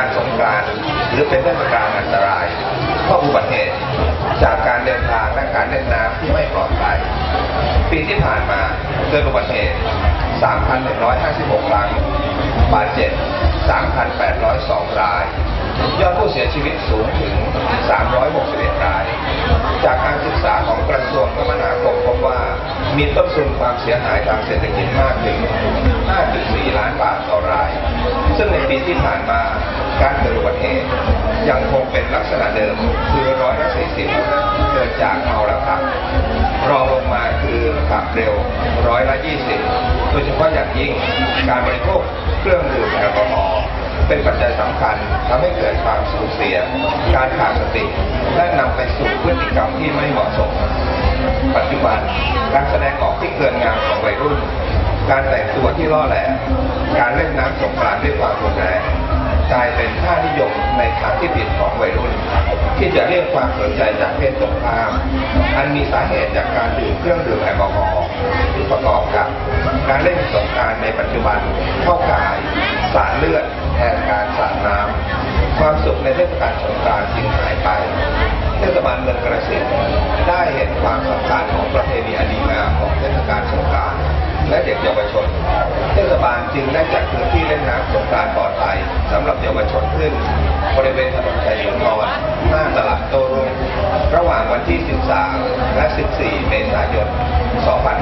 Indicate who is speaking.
Speaker 1: การสงกรานต์หรือเป็นเทศกาลอันตรายเพราะอุบัติเหตุจากการเดินทางและการเล่นน้ำที่ไม่ปลอดภัยปีที่ผ่านมาเกิดอุบัติเหตุ 3,156 ครั้ง บาดเจ็บ 3,802 ราย ยอดผู้เสียชีวิตสูงถึง 361 ราย จากการศึกษาของกระทรวงคมนาคมพบว่ามีต้นทุนความเสียหายทางเศรษฐกิจมากถึง 5.4 ล้านบาทต่อราย ซึ่งในปีที่ผ่านมาการเกิดอุบัติเหตุ ยังคงเป็นลักษณะเดิมคือร้อยละ40เกิดจากเมาแล้วขับรองลงมาคือขับเร็วร้อยละ20โดยเฉพาะอย่างยิ่งการบริโภคเครื่องดื่มแอลกอฮอล์เป็นปัจจัยสำคัญทำให้เกิดความสูญเสีย การขาดสติ และนำไปสู่พฤติกรรมที่ไม่เหมาะสม ปัจจุบันการแสดงออกที่เกินงามของวัยรุ่น การแต่งตัวที่ล่อแหลมการเล่นน้ำสงกรานต์ด้วยความรุนแรงกลายเป็นค่า ในทางที่ผิดของวัยรุ่น ที่จะเรียกความสนใจจากเพศตรงข้ามอันมีสาเหตุจากการดื่มเครื่องดื่มแอลกอฮอล์ประกอบกับ การเล่นสงการในปัจจุบันเข้ากาย สารเลือดแทนการสาดน้ำความสุขในเทศกาลสงการจึงหายไปเทศบาลเมืองกระสินได้เห็นความสำคัญของประเพณีอดีงามของเทศกาลสงกานต์และเด็กเยาวชน เทศบาลจึงได้จัดพื้นที่เล่นน้ำสงกานต์ปลอดภัยสำหรับเยาวชนขึ้น บริเวณถนนชัยหลวงนอนหน้าตลาดโต้รุ่งระหว่างวันที่ 13 และ 14 เมษายน 25